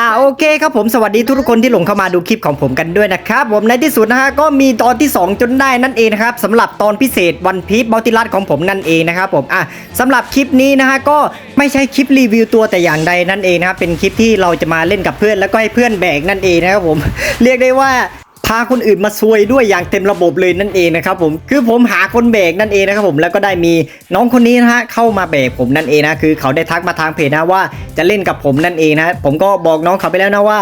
อ่าโอเคครับผมสวัสดีทุกคนที่หลงเข้ามาดูคลิปของผมกันด้วยนะครับผมในที่สุดนะฮะก็มีตอนที่ 2 จนได้นั่นเองนะครับสำหรับตอนพิเศษวันพีชบัลติลัสของผมนั่นเองนะครับผมอะสำหรับคลิปนี้นะฮะก็ไม่ใช่คลิปรีวิวตัวแต่อย่างใดนั่นเองนะครับเป็นคลิปที่เราจะมาเล่นกับเพื่อนแล้วก็ให้เพื่อนแบกนั่นเองนะครับผม เรียกได้ว่าาคนอื่นมาซวยด้วยอย่างเต็มระบบเลยนั่นเองนะครับผมคือผมหาคนแบกนั่นเองนะครับผมแล้วก็ได้มีน้องคนนี้นะฮะเข้ามาแบกผมนั่นเองนะคือเขาได้ทักมาทางเพจนะว่าจะเล่นกับผมนั่นเองนะผมก็บอกน้องเขาไปแล้วนะว่า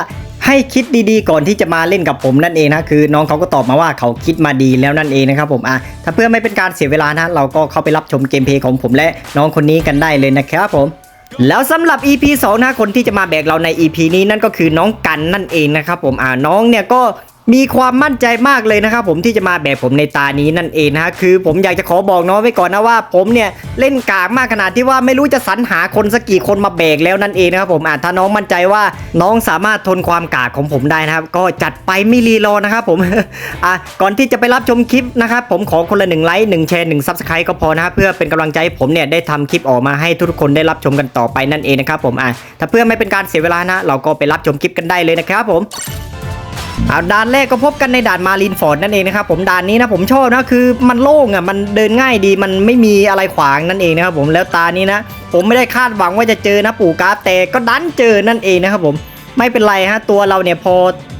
ให้คิดดีๆก่อนที่จะมาเล่นกับผมนั่นเองนะคือน้องเขาก็ตอบมาว่าเขาคิดมาดีแล้วนั่นเองนะครับผมอะถ้าเพื่อไม่เป็นการเสียเวลานะเราก็เข้าไปรับชมเกมเพลย์ของผมและน้องคนนี้กันได้เลยนะครับผมแล้วสำหรับ EP 2นะคนที่จะมาแบกเราใน EP นี้นั่นก็คือน้องกันนั่นเองนะครับผมอ่าน้องเนี่ยก็ มีความมั่นใจมากเลยนะครับผมที่จะมาแบกผมในตานี้นั่นเองนะฮะคือผมอยากจะขอบอกน้องไว้ก่อนนะว่า ผมเนี่ยเล่นกากมากขนาดที่ว่าไม่รู้จะสรรหาคนสักกี่คนมาแบกแล้วนั่นเองนะครับผมอ่าถ้าน้องมั่นใจว่าน้องสามารถทนความกากของผมได้นะครับ ก็จัดไปไม่รีรอนะครับผมอะก่อนที่จะไปรับชมคลิปนะครับผมขอคนละหนึ่งไลค์หนึ่งแชร์หนึ่งซับสไครต์ก็พอนะครับเพื่อเป็นกำลังใจให้ผมเนี่ยได้ทำคลิปออกมาให้ทุกคนได้รับชมกันต่อไปนั่นเองนะครับผมอะถ้าเพื่อไม่เป็นการเสียเวลานะ เราก็ไปรับชมคลิปกันได้เลยนะครับผม เอาด่านแรกก็พบกันในด่านมารินฟอร์ดนั่นเองนะครับผมด่านนี้นะผมชอบนะคือมันโล่งอะมันเดินง่ายดีมันไม่มีอะไรขวางนั่นเองนะครับผมแล้วตานี้นะ ผมไม่ได้คาดหวังว่าจะเจอนะปู่กาฟแต่ก็ดันเจอนั่นเองนะครับผมไม่เป็นไรฮะตัวเราเนี่ยพอ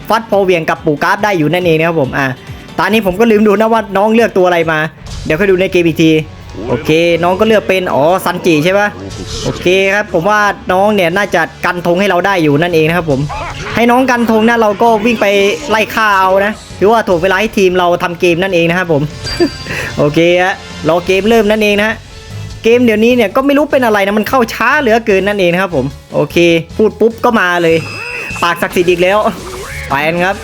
ฟัดพอเวียงกับปู่กาฟได้อยู่นั่นเองนะครับผมอะตานี้ผมก็ลืมดูนะว่าน้องเลือกตัวอะไรมา เดี๋ยวค่อยดูในเกมอีกทีโอเค น้องก็เลือกเป็นอ๋อซันจิใช่ปะโอเคครับผมว่าน้องเนี่ยน่าจะกันธงให้เราได้อยู่นั่นเองนะครับผม ให้น้องกันธงนะเราก็วิ่งไปไล่ฆ่าเอานะถือว่าถูกเวลาให้ทีมเราทำเกมนั่นเองนะครับผมโอเคฮะรอเกมเริ่มนั่นเองนะฮะเกมเดี๋ยวนี้เนี่ยก็ไม่รู้เป็นอะไรนะมันเข้าช้าเหลือเกินนั่นเองนะครับผมโอเค พูดปุ๊บก็มาเลย ปากศักดิ์สิทธิ์อีกแล้วไปนครับ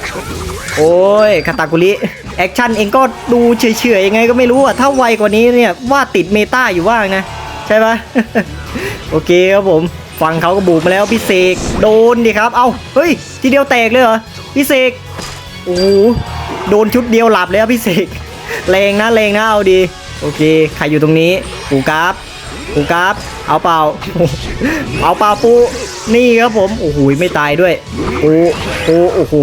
โอ้ยคาตากุริแอคชั่นเองก็ดูเฉยๆยังไงก็ไม่รู้อะถ้าไวกว่านี้เนี่ยว่าติดเมตาอยู่ว่างนะ ใช่ปะโอเคครับผม ฟังเขาก็บุกมาแล้วพี่เสกโดนดิครับ เอาเฮ้ยทีเดียวแตกเลยเหรอพี่เสกโอ้โหโดนชุดเดียวหลับแล้วพี่เสกแรงนะแรงนะเอาดีโอเคใครอยู่ตรงนี้ปูกราฟปูกราฟเอาเปล่าเอาเปล่าปูนี่ครับผมโอ้โหไม่ตายด้วยปูปูโอ้โห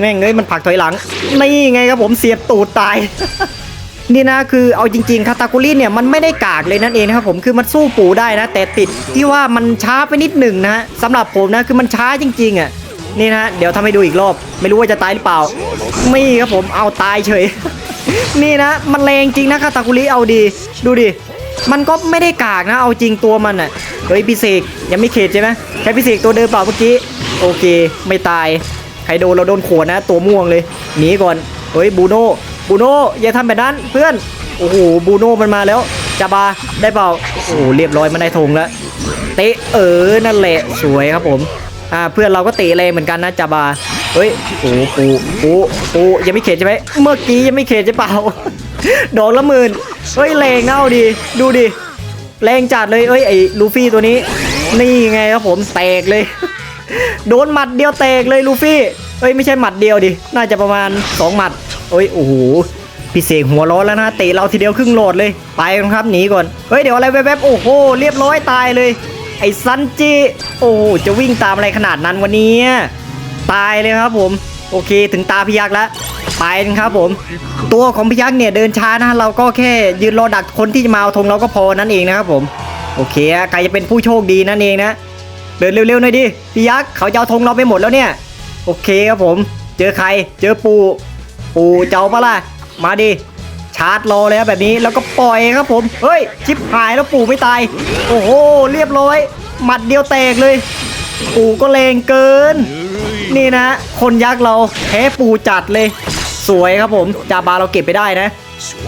แม่งเอ้ยมันผลักถอยหลังนี่ไงครับผมเสียบตูดตาย นี่นะคือเอาจริงๆคาตาคุริเนี่ยมันไม่ได้กากเลยนั่นเองนะครับผมคือมันสู้ปู่ได้นะ แต่ติดที่ว่ามันช้าไปนิดหนึ่งนะสำหรับผมนะคือมันช้าจริงๆอะนี่นะเดี๋ยวทำให้ดูอีกรอบ ไม่รู้ว่าจะตายหรือเปล่าไม่ครับผมเอาตายเฉย นี่นะ มันแรงจริงนะคาตาคุริเอาดี ดูดิมันก็ไม่ได้กากนะ เอาจริงตัวมันอะเฮ้ยพิเศษยังไม่เข็ดใช่ไหมใช้พิเศษตัวเดิมเปล่าเมื่อกี้โอเค ไม่ตายใครโดนเราโดนขวดนะ ตัวม่วงเลยหนีก่อนเฮ้ยบูโน่ บูโน่อย่าทำแบบนั้นเพื่อน โอ้โหบูโน่มันมาแล้วจาบาได้เปล่า โอ้โหเรียบร้อยมันได้ธงแล้ว เตะเออนั่นแหละสวยครับผมอ่าเพื่อนเราก็เตะแรงเหมือนกันนะจาบา เฮ้ยโอ้ปูปูปูยังไม่เข็ดใช่ไหมเมื่อกี้ยังไม่เข็ดใช่เปล่าดอกละหมื่นเฮ้ยแรงเน่าดี ดูดิแรงจัดเลยเอ้ยไอ้ลูฟี่ตัวนี้ นี่ไงครับผมแตกเลย โดนหมัดเดียวแตกเลยลูฟี่เอ้ยไม่ใช่หมัดเดียวดิ น่าจะประมาณ 2 หมัด เอ้ยโอ้โหพี่เสกหัวร้อนแล้วนะเตะเราทีเดียวครึ่งโหลดเลยไปกันครับหนีก่อนเฮ้ยเดี๋ยวอะไรแวบๆโอ้โหเรียบร้อยตายเลย ไอ้ซันจิโอ้โหจะวิ่งตามอะไรขนาดนั้นวันนี้ตายเลยครับผม โอเคถึงตาพยักแล้วไปกันครับผม ตัวของพยักเนี่ยเดินช้านะเราก็แค่ยืนรอดักคนที่จะมาเอาธงเราก็พอนั่นเองนะครับผมโอเคใครจะเป็นผู้โชคดีนั่นเองนะเดินเร็วๆหน่อยดิพยักเขาจะเอาธงเราไปหมดแล้วเนี่ย โอเคครับผม เจอใครเจอปู ปูเจ้าปะล่ะมาดิชาร์จรอเลยครับแบบนี้แล้วก็ปล่อยครับผม เฮ้ยชิปหายแล้วปูไม่ตาย โอ้โหเรียบร้อย หมัดเดียวแตกเลย ปูก็แรงเกิน นี่นะ คนยักษ์เราแพ้ปูจัดเลย สวยครับผมจาบาเราเก็บไปได้นะ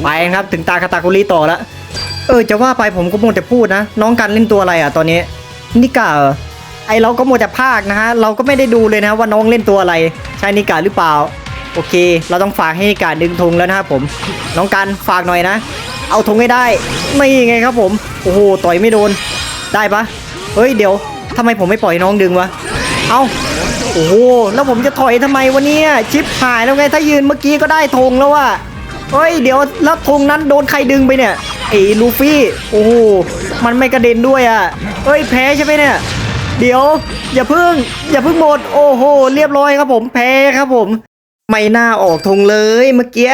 ไปครับถึงตาคาตาคุริต่อแล้วเออจะว่าไปผมก็มัวแต่พูดนะ น้องกันเล่นตัวอะไรอะตอนนี้นิกาไอเราก็มัวแต่ภาคนะฮะเราก็ไม่ได้ดูเลยนะว่าน้องเล่นตัวอะไร ใช่นิกาหรือเปล่า โอเค เราต้องฝากให้นิกาดึงธงแล้วนะครับผม น้องกันฝากหน่อยนะ เอาธงให้ได้ไม่ไงครับผม โอ้โห ต่อยไม่โดน ได้ปะเฮ้ย เดี๋ยวทำไมผมไม่ปล่อยน้องดึงวะ เอาโอ้โห แล้วผมจะถอยทำไมวะเนี่ย ชิปหายแล้วไง ถ้ายืนเมื่อกี้ก็ได้ธงแล้วว่ะเฮ้ย เดี๋ยวแล้วธงนั้นโดนใครดึงไปเนี่ยไอ้ลูฟี่ โอ้โห มันไม่กระเด็นด้วยอะเฮ้ย แพ้ใช่ไหมเนี่ย เดี๋ยว อย่าเพิ่ง อย่าเพิ่งหมด โอ้โห เรียบร้อยครับผม แพ้ครับผม ไม่น่าออกธงเลยเมื่อกี้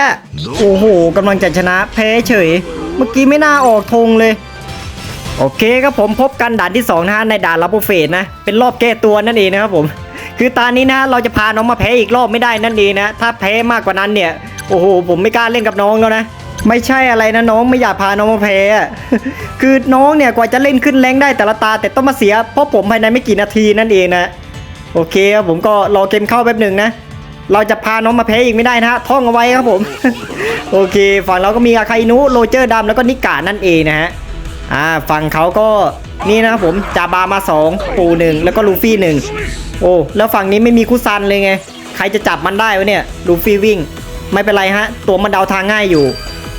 โอ้โหกำลังจะชนะแพ้เฉย เมื่อกี้ไม่น่าออกธงเลย โอเคครับผมพบกันด่านที่2นะฮะในด่านรับโปเฟสนะ เป็นรอบแก้ตัวนั่นเองนะครับผม คือตอนนี้นะเราจะพาน้องมาแพ้อีกรอบไม่ได้นั่นเองนะ ถ้าแพ้มากกว่านั้นเนี่ยโอ้โหผมไม่กล้าเล่นกับน้องแล้วนะไม่ใช่อะไรนะน้องไม่อยากพาน้องมาแพ้คือน้องเนี่ยกว่าจะเล่นขึ้นแรงได้แต่ละตา แต่ต้องมาเสียเพราะผมภายในไม่กี่นาทีนั่นเองนะโอเคครับผมก็รอเกมเข้าแป๊บหนึ่งนะ เราจะพาน้องมาแพ้อีกไม่ได้นะฮะท่องเอาไว้ครับผม โอเค ฝั่งเราก็มีอาคาอินุโรเจอร์ดำแล้วก็นิกานั่นเองนะฮะอ่าฝั่งเขาก็นี่นะครับผมจาบามา 2 ปูหนึ่งแล้วก็ลูฟี่หนึ่งโอ้แล้วฝั่งนี้ไม่มีคุซันเลยไง ใครจะจับมันได้วะเนี่ยลูฟี่วิ่ง ไม่เป็นไรฮะ ตัวมันเดาทางง่ายอยู่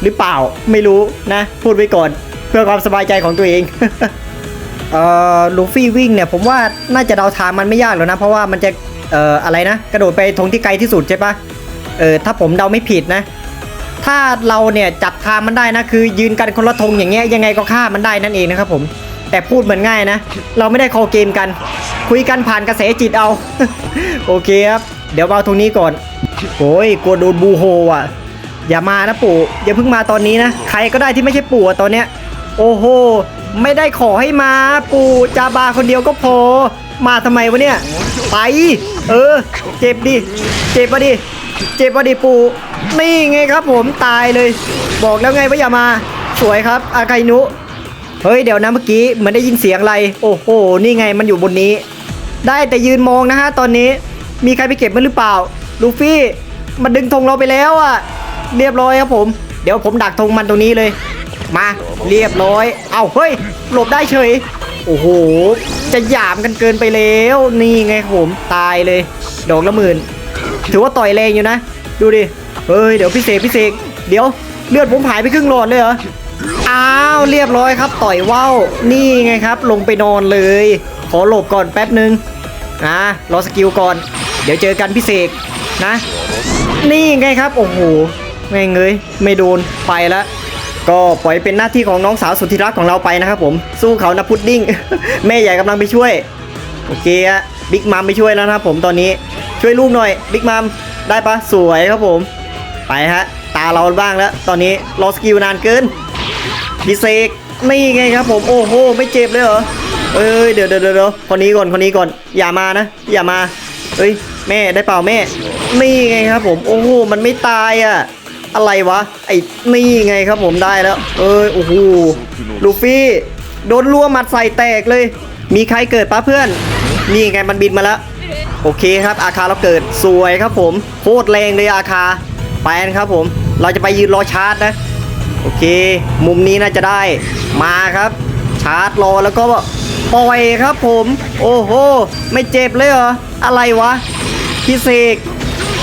หรือเปล่าไม่รู้นะ พูดไว้ก่อน เพื่อความสบายใจของตัวเองเอ่อลูฟี่วิ่งเนี่ยผมว่าน่าจะเดาทางมันไม่ยากหรอกนะ เพราะว่ามันจะ เอ่ออะไรนะ กระโดดไปธงที่ไกลที่สุดใช่ปะเออถ้าผมเดาไม่ผิดนะ ถ้าเราเนี่ยจับทางมันได้นะ คือยืนกันคนละธงอย่างเงี้ยยังไงก็ฆ่ามันได้นั่นเองนะครับผมแต่พูดเหมือนง่ายนะ เราไม่ได้คอเกมกัน คุยกันผ่านกระแสจิตเอา โอเคครับ เดี๋ยวเอาตรงนี้ก่อน โอ้ยกลัวโดนบูโฮอะ อย่ามานะปู่ อย่าเพิ่งมาตอนนี้นะ ใครก็ได้ที่ไม่ใช่ปู่ตอนเนี้ย โอ้โห ไม่ได้ขอให้มาปู่จาบาคนเดียวก็พอ มาทำไมวะเนี่ย ไป เออ เจ็บดิ เจ็บปะดิ เจ็บปะดิปูนี่ไงครับผมตายเลย บอกแล้วไงว่าอย่ามา สวยครับ อาไกนุ เฮ้ยเดี๋ยวนะเมื่อกี้เหมือนได้ยินเสียงอะไร โอ้โห นี่ไงมันอยู่บนนี้ ได้แต่ยืนมองนะฮะตอนนี้ มีใครไปเก็บมันหรือเปล่า ลูฟี่ มันดึงธงเราไปแล้วอะเรียบร้อยครับผม เดี๋ยวผมดักธงมันตรงนี้เลย มา เรียบร้อย เอาเฮ้ย หลบได้เฉย โอ้โห จะหยามกันเกินไปแล้ว นี่ไงครับผมตายเลย ดอกละหมื่น ถือว่าต่อยแรงอยู่นะ ดูดิ เฮ้ย เดี๋ยวพี่เสกพี่เสกเดี๋ยวเลือดผมหายไปครึ่งหลอดเลยเหรอ อ้าว เรียบร้อยครับ ต่อยว่าวนี่ไงครับ ลงไปนอนเลย ขอหลบก่อนแป๊บหนึ่งอ่ารอสกิลก่อน เดี๋ยวเจอกันพี่เสกนะ นี่ไงครับ โอ้โหแม่งเงยไม่โดนไปแล้ว ก็ปล่อยเป็นหน้าที่ของน้องสาวสุดที่รักของเราไปนะครับผมสู้เขานะพุดดิ้ง แม่ใหญ่กำลังไปช่วย โอเคอะบิ๊กมัมไปช่วยแล้วนะครับผมตอนนี้ช่วยลูกหน่อยบิ๊กมัมได้ปะสวยครับผม ไปฮะ ตาเราบ้างแล้ว ตอนนี้รอสกิลนานเกินพิเศษนี่ไงครับผมโอ้โหไม่เจ็บเลยเหรอเอ้ยเดี๋ยวเดี๋ยวเดี๋ยวคนนี้ก่อนคนนี้ก่อนอย่ามานะ อย่ามาเอ้ยแม่ได้เปล่าแม่ นี่ไงครับผมโอ้โหมันไม่ตายอะ อะไรวะ ไอ้นี่ไงครับผมได้แล้ว เอ้ยโอ้โหลูฟี่ โดนรัวหมัดใส่แตกเลย มีใครเกิดปะเพื่อน นี่ไงมันบินมาแล้ว โอเคครับอาคาเราเกิดสวยครับผมโคตรแรงเลยอาคาไปนครับผม เราจะไปยืนรอชาร์จนะ โอเค มุมนี้น่าจะได้มาครับ ชาร์จรอแล้วก็ปล่อยครับผม โอ้โห ไม่เจ็บเลยเหรอ อะไรวะพี่เสก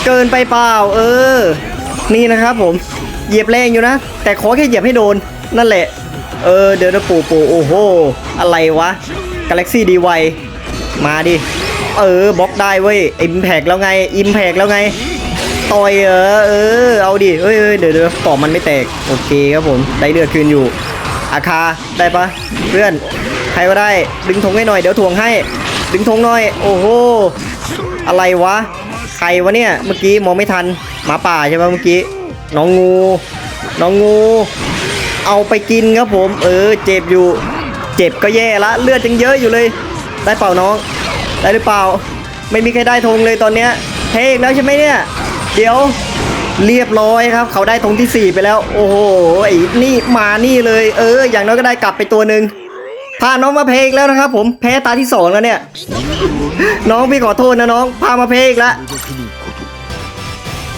เกินไปเปล่า เออ นี่นะครับผมเหยียบแรงอยู่นะ แต่ขอแค่เหยียบให้โดนนั่นแหละ เออเดี๋ยวนะปู่ปู่โอ้โห อะไรวะ Galaxy d ีไวมาดิ เออบล็อกได้เว้ยอิมแพกแล้วไงอิมแพกแล้วไงต่อยเออเออเอาดิเฮ้ยเฮ้ยเดี๋ยวเดี๋ยวปอกมันไม่แตก โอเคครับผมได้เลือดคืนอยู่ อาคาได้ปะเพื่อนใครก็ได้ ดึงธงให้หน่อยเดี๋ยวถ่วงให้ ดึงธงหน่อย โอ้โห อะไรวะ ใครวะเนี่ย เมื่อกี้มองไม่ทัน มาป่าใช่ปะเมื่อกี้ น้องงู น้องงู เอาไปกินครับผม เออ เจ็บอยู่ เจ็บก็แย่ละ เลือดยังเยอะอยู่เลย ได้เปล่าน้อง ได้หรือเปล่า ไม่มีใครได้ธงเลยตอนเนี้ยเทอีกแล้วใช่ไหมเนี่ย เดี๋ยวเรียบร้อยครับ เขาได้ธงที่ 4 ไปแล้ว โอ้โหไอ้นี่มานี่เลย เออ อย่างน้อยก็ได้กลับไปตัวหนึ่งพาน้องมาเพลอีกแล้วนะครับ ผมแพ้ตาที่สองแล้วเนี่ย น้องพี่ขอโทษนะน้อง พามาเพลอีกแล้ว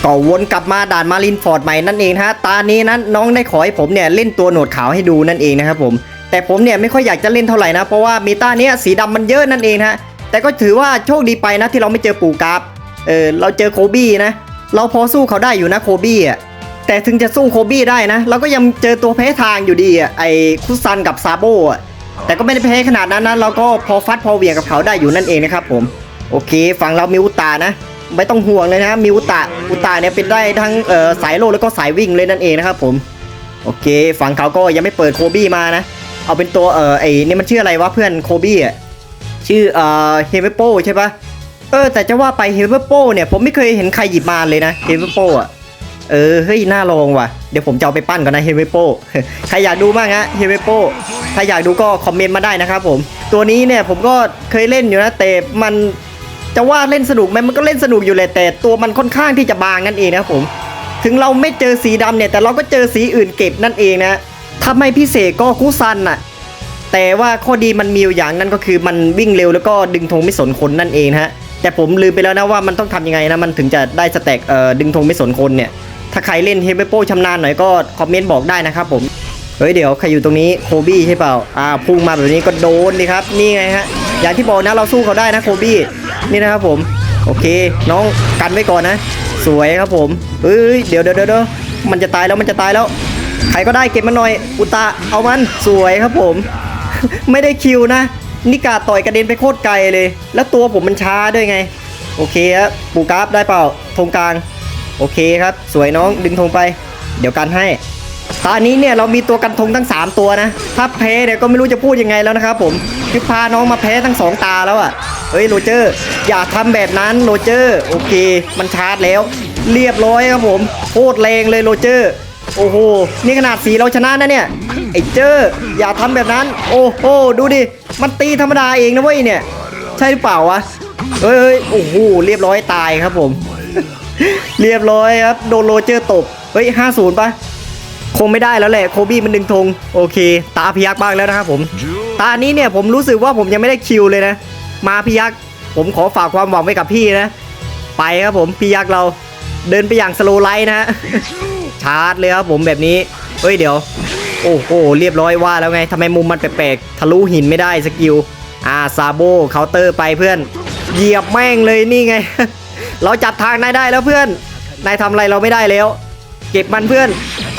ก็วนกลับมาด่านมารินฟอร์ดใหม่นั่นเองฮะตานี้นั้นน้องได้ขอให้ผมเนี่ยเล่นตัวโหนดขาวให้ดูนั่นเองนะครับผมแต่ผมเนี่ยไม่ค่อยอยากจะเล่นเท่าไหร่นะ เพราะว่ามีตาเนี้ยสีดำมันเยอะนั่นเองฮะแต่ก็ถือว่าโชคดีไปนะที่เราไม่เจอปู่กราฟเออเราเจอโคบี้นะ เราพอสู้เขาได้อยู่นะโคบี้อะแต่ถึงจะสู้โคบี้ได้นะ เราก็ยังเจอตัวแพ้ทางอยู่ดีอะไอคุซันกับซาโบอะแต่ก็ไม่ได้แพ้ขนาดนั้นนะเราก็พอฟัดพอเวียงกับเขาได้อยู่นั่นเองนะครับผมโอเคฝั่งเรามีอุตานะ ไม่ต้องห่วงเลยนะมีอุตตาอุตตาเนี่ยเป็นได้ทั้งสายโลแล้วก็สายวิ่งเลยนั่นเองนะครับผมโอเคฝั่งเขาก็ยังไม่เปิดโคบี้มานะ เอาเป็นตัวเออไอ้นี่มันชื่ออะไรวะเพื่อนโคบี้อะชื่อเออเฮเวโปใช่ปะเออแต่จะว่าไปเฮเวโปเนี่ยผมไม่เคยเห็นใครหยิบมาเลยนะเฮเวโปอะเออเฮ้ยน่าลองว่ะเดี๋ยวผมจะเอาไปปั้นก่อนนะเฮเวโปใครอยากดูบ้างฮะเฮเวโปถ้าอยากดูก็คอมเมนต์มาได้นะครับผมตัวนี้เนี่ยผมก็เคยเล่นอยู่นะแต่มัน จะว่าเล่นสนุกไหมมันก็เล่นสนุกอยู่แหละแต่ตัวมันค่อนข้างที่จะบางนั่นเองนะผม ถึงเราไม่เจอสีดำเนี่ย แต่เราก็เจอสีอื่นเก็บนั่นเองนะถ้าไม่พิเศษก็คุซันน่ะ แต่ว่าข้อดีมันมีอยู่อย่างนั้นก็คือมันวิ่งเร็วแล้วก็ดึงธงไม่สนคนนั่นเองฮะแต่ผมลืมไปแล้วนะว่ามันต้องทำยังไงนะมันถึงจะได้สแต็กเอ่อดึงธงไม่สนคนเนี่ยถ้าใครเล่นเฮเบโปชำนาญหน่อยก็คอมเมนต์บอกได้นะครับผมเฮ้ยเดี๋ยวใครอยู่ตรงนี้โคบี้ใช่เปล่าอ่าพุ่งมาแบบนี้ก็โดนดิครับนี่ไงฮะอย่างที่บอกนะเราสู้เขาได้นะโคบี้ นี่นะครับผม โอเค น้องกันไว้ก่อนนะ สวยครับผมเฮ้ยเดี๋ยวเดี๋ยวเดี๋ยวมันจะตายแล้วมันจะตายแล้วใครก็ได้เก็บมันหน่อย อุตะเอามันสวยครับผม ไม่ได้คิวนะนิกาต่อยกระเด็นไปโคตรไกลเลย แล้วตัวผมมันช้าด้วยไง โอเคครับปูกราฟได้เปล่าธงกลาง โอเคครับ สวยน้องดึงธงไป เดี๋ยวกันให้ ตอนนี้เนี่ยเรามีตัวกันธงทั้ง 3 ตัวนะ ถ้าแพ้เนี่ยก็ไม่รู้จะพูดยังไงแล้วนะครับผมคือพาน้องมาแพ้ทั้ง 2 ตาแล้วอะ่ะ เฮ้ยโรเจอร์ อย่าทำแบบนั้นโรเจอร์ โอเค มันชาร์จแล้ว เรียบร้อยครับผมโคตรแรงเลยโรเจอร์ โอ้โห นี่ขนาดสีเราชนะนะเนี่ย ไอ้เจออย่าทำแบบนั้น โอ้โห ดูดิ มันตีธรรมดาเองนะเว้ยเนี่ย ใช่หรือเปล่าวะเฮ้ยเฮ้ยโอ้โห เรียบร้อยตายครับผม เรียบร้อยครับ โดนโรเจอร์ตบ เฮ้ยห้าศูนย์ปะ คงไม่ได้แล้วแหละโคบี้มันดึงธงโอเค ตาพยักบ้างแล้วนะครับผม ตานี้เนี่ยผมรู้สึกว่าผมยังไม่ได้คิวเลยนะ มาพยักผมขอฝากความหวังไว้กับพี่นะ ไปครับผมพี่ยักษ์เราเดินไปอย่างสโลไลท์นะฮะชาร์จเลยครับผมแบบนี้เฮ้ยเดี๋ยว โอ้โหเรียบร้อยว่าแล้วไงทำไมมุมมันแปลกๆทะลุหินไม่ได้สกิลอ่าซาโบเคาน์เตอร์ไปเพื่อนเหยียบแม่งเลยนี่ไง เราจับทางนายได้แล้วเพื่อนนายทำอะไรเราไม่ได้แล้วเก็บมันเพื่อน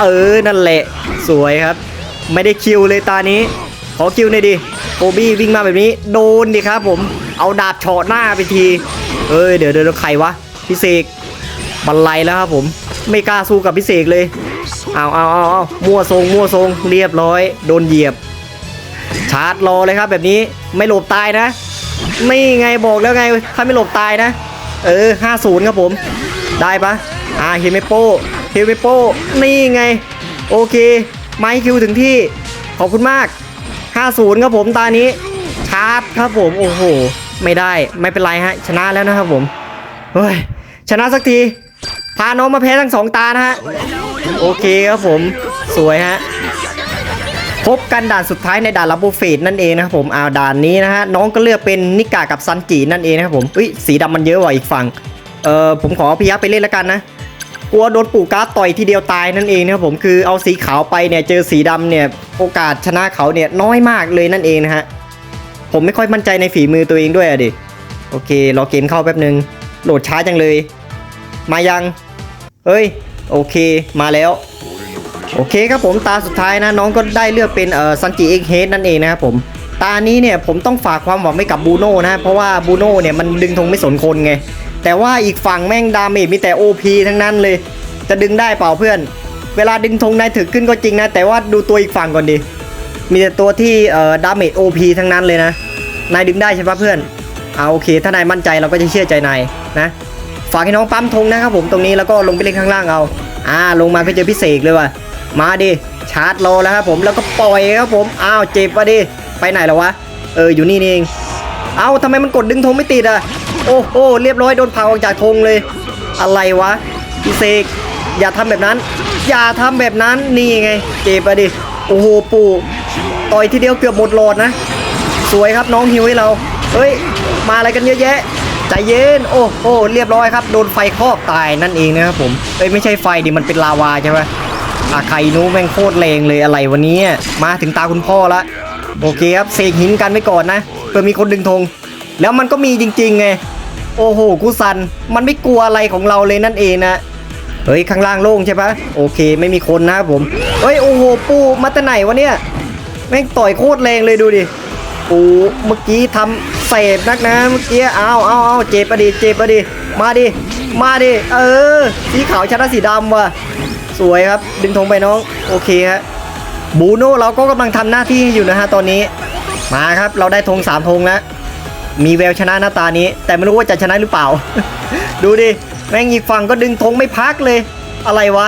เออ นั่นแหละ สวยครับ ไม่ได้คิวเลยตานี้ ขอคิวหน่อยดิโกบี้วิ่งมาแบบนี้ โดนดิครับผม เอาดาบเฉาะหน้าไปที เอ้ย เดี๋ยวเดี๋ยวใครวะพี่เสกบันไลแล้วครับผม ไม่กล้าสู้กับพี่เสกเลย เอาเอาเอาเอามั่วทรง มั่วทรง เรียบร้อย โดนเหยียบ ชาร์จรอเลยครับแบบนี้ ไม่หลบตายนะ ไม่ไงบอกแล้วไง ถ้าไม่หลบตายนะ เออ50ครับผม ได้ปะอ่าเฮเมโป เฮเมโปนี่ไง โอเค ไมค์คิวถึงที่ ขอบคุณมาก 50 ครับผมตานี้ ชาร์จครับผม โอ้โห ไม่ได้ไม่เป็นไรฮะ ชนะแล้วนะครับผมเฮ้ยชนะสักที พาน้องมาแพ้ทั้งสองตานะฮะ โอเคครับผม สวยฮะพบกันด่านสุดท้ายในด่านลับบูเฟตนั่นเองนะครับผมเอาด่านนี้นะฮะน้องก็เลือกเป็นนิกากับซันจินั่นเองนะครับผมอุ้ยสีดำมันเยอะกว่าอีกฝั่งเออผมขอพิยักไปเล่นแล้วกันนะ กลัวโดนปู่การ์ดต่อยทีเดียวตายนั่นเองนะครับผมคือเอาสีขาวไปเนี่ยเจอสีดำเนี่ยโอกาสชนะเขาเนี่ยน้อยมากเลยนั่นเองนะฮะผมไม่ค่อยมั่นใจในฝีมือตัวเองด้วยอะดิโอเครอเกมเข้าแป๊บนึงโหลดช้าจังเลย มายังเอ้ยโอเคมาแล้วโอเคครับผมตาสุดท้ายนะน้องก็ได้เลือกเป็นเอ่อซันจิเอ็กเฮดนั่นเองนะครับผมตานี้เนี่ยผมต้องฝากความหวังไว้กับบูโน่นะเพราะว่าบูโน่เนี่ยมันดึงธงไม่สนคนไง แต่ว่าอีกฝั่งแม่งดาเมจมีแต่ OP ทั้งนั้นเลย จะดึงได้เปล่าเพื่อน เวลาดึงธงนายถือขึ้นก็จริงนะ แต่ว่าดูตัวอีกฝั่งก่อนดิ มีแต่ตัวที่เอ่อดาเมจ OP ทั้งนั้นเลยนะ นายดึงได้ใช่ปะเพื่อนเอาโอเค ถ้านายมั่นใจเราก็จะเชื่อใจนายนะ ฝากให้น้องปั๊มธงนะครับผมตรงนี้แล้วก็ลงไปเล่นข้างล่างเอาอ่าลงมาก็เจอพิเศษเลยว่ะ มาดิชาร์จรอแล้วครับผมแล้วก็ปล่อยครับผม อ้าวเจ็บวะดิ ไปไหนแล้ววะ เอออยู่นี่เอง เอาทำไมมันกดดึงธงไม่ติดอะ โอ้โหเรียบร้อยโดนเผาออกจากธงเลย อะไรวะพิเศษอย่าทำแบบนั้น อย่าทำแบบนั้นนี่ไง เจ็บอะดิโอ้โหปู่ต่อยทีเดียวเกือบหมดหลอดนะ สวยครับน้องฮิวให้เราเฮ้ยมาอะไรกันเยอะแยะใจเย็นโอ้โหเรียบร้อยครับ โดนไฟคลอกตายนั่นเองนะครับผมเอ้ยไม่ใช่ไฟดิมันเป็นลาวาใช่ไหมอาไคนูแม่งโคตรแรงเลยอะไรวันนี้มาถึงตาคุณพ่อละโอเคครับเสกหินกันไว้ก่อนนะเพื่อมีคนดึงธงแล้วมันก็มีจริงๆไง โอ้โหกุซัน มันไม่กลัวอะไรของเราเลยนั่นเองนะเฮ้ยข้างล่างโล่งใช่ปะโอเคไม่มีคนนะครับผมเฮ้ยโอ้โหปูมาแต่ไหนวะเนี่ยแม่งต่อยโคตรแรงเลยดูดิปูเมื่อกี้ทำเสพนักนะเมื่อกี้เอาเอาเอาเจ็บปะดิเจ็บปะดิมาดิมาดิเออสีขาวชนะสีดำว่ะสวยครับดึงธงไปน้องโอเคฮะบูโน่เราก็กำลังทำหน้าที่อยู่นะฮะตอนนี้มาครับเราได้ธงสามธงแล้ว มีแววชนะหน้าตานี้ แต่ไม่รู้ว่าจะชนะหรือเปล่า ดูดิ แม่งอีกฝั่งก็ดึงธงไม่พักเลย อะไรวะ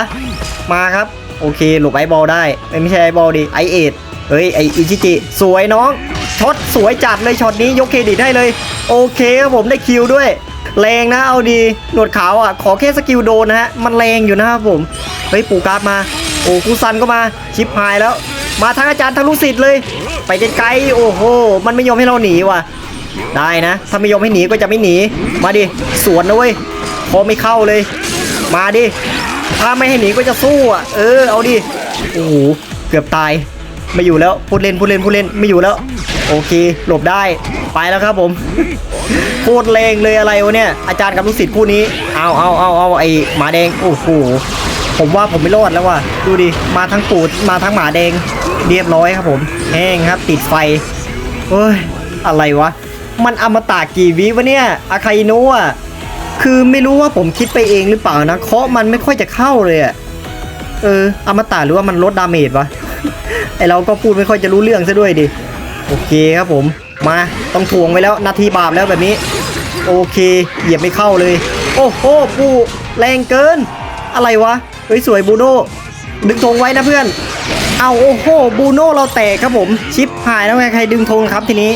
มาครับ โอเค หลบไอบอลได้ ไม่ใช่ไอบอลดิไอเอ็ดเฮ้ยไออิชิจิ สวยน้องช็อตสวยจัดเลยช็อตนี้ยกเครดิตให้เลย โอเคครับผมได้คิวด้วยแรงนะเอาดีหนวดขาวอะ ขอแค่สกิลโดนนะฮะ มันแรงอยู่นะครับผม เฮ้ยปูการ์ดมา โอ้กูซันก็มา ชิปหายแล้ว มาทั้งอาจารย์ทั้งลูกศิษย์เลย ไปไกลๆโอ้โห มันไม่ยอมให้เราหนีว่ะ ได้นะ ถ้าไม่ยอมให้หนีก็จะไม่หนี มาดิ สวนนะเว้ย พอไม่เข้าเลย มาดิ ถ้าไม่ให้หนีก็จะสู้อะ เออ เอาดิ โอ้โห เกือบตาย ไม่อยู่แล้ว พูดเล่น พูดเล่น พูดเล่น ไม่อยู่แล้ว โอเค หลบได้ ไปแล้วครับผมโคตรแรงเลยอะไรวะเนี่ย อาจารย์กับลูกศิษย์คู่นี้ เอาเอาเอาเอาไอหมาแดง โอ้โห ผมว่าผมไม่รอดแล้วว่ะ ดูดิ มาทั้งปูด มาทั้งหมาแดง เรียบร้อยครับผม แห้งครับ ติดไฟเฮ้ย อะไรวะ มันอมตะกี่วิวะเนี่ยอาคาอิโนะอะคือไม่รู้ว่าผมคิดไปเองหรือเปล่านะเคาะมันไม่ค่อยจะเข้าเลยอะเอออมตะหรือว่ามันลดดาเมจวะไอเราก็พูดไม่ค่อยจะรู้เรื่องซะด้วยดิโอเคครับผมมาต้องทวงไว้แล้วนาทีบาปแล้วแบบนี้ โอเคเหยียบไม่เข้าเลย โอ้โหปูแรงเกิน อะไรวะเฮ้ยสวยบูโน่ดึงธงไว้นะเพื่อน เอาโอ้โหบูโน่เราแตกครับผมชิปหายแล้วไงใครดึงธงครับทีนี้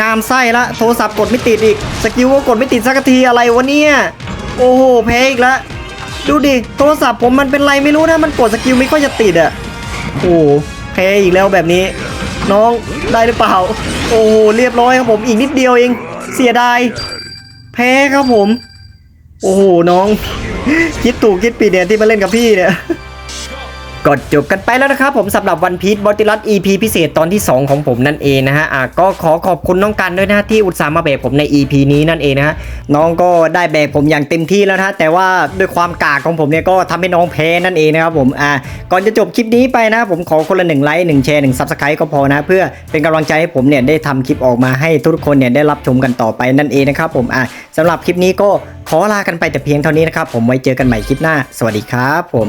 งามไส้ละโทรศัพท์กดไม่ติดอีก สกิลก็กดไม่ติดสักทีอะไรวะเนี่ยโอ้โหแพ้อีกล้วดูดิโทรศัพท์ผมมันเป็นไรไม่รู้นะมันกดสกิลไม่ค่อยจะติดอะโอ้โหแพ้อีกแล้วแบบนี้ น้องได้หรือเปล่า โอ้โหเรียบร้อยครับผมอีกนิดเดียวเอง เสียดายแพ้ครับผม โอ้โหน้อง คิดถูกคิดผิดเนี่ยที่มาเล่นกับพี่เนี่ย ก็จบกันไปแล้วนะครับผมสำหรับวันพี e บอติลัส EP พิเศษตอนที่ 2 ของผมนั่นเองนะฮะอะก็ขอขอบคุณน้องกันด้วยนะที่อุตส่าห์มาแบกผมใน EP นี้นั่นเองนะฮะน้องก็ได้แบกผมอย่างเต็มที่แล้วนะแต่ว่าด้วยความกากของผมเนี่ยก็ทำให้น้องแพ้นั่นเองนะครับผมอะก่อนจะจบคลิปนี้ไปนะผมขอคนละหนึ่งไลค์หนึ่งแชร์หนึ่งซับสไครต์ก็พอนะ เพื่อเป็นกำลังใจให้ผมเนี่ยได้ทำคลิปออกมาให้ทุกคนเนี่ยได้รับชมกันต่อไปนั่นเองนะครับผมอะสำหรับคลิปนี้ก็ขอลากันไปแต่เพียงเท่านี้นะครับผมไว้เจอกันใหม่คลิปหน้า สวัสดีครับผม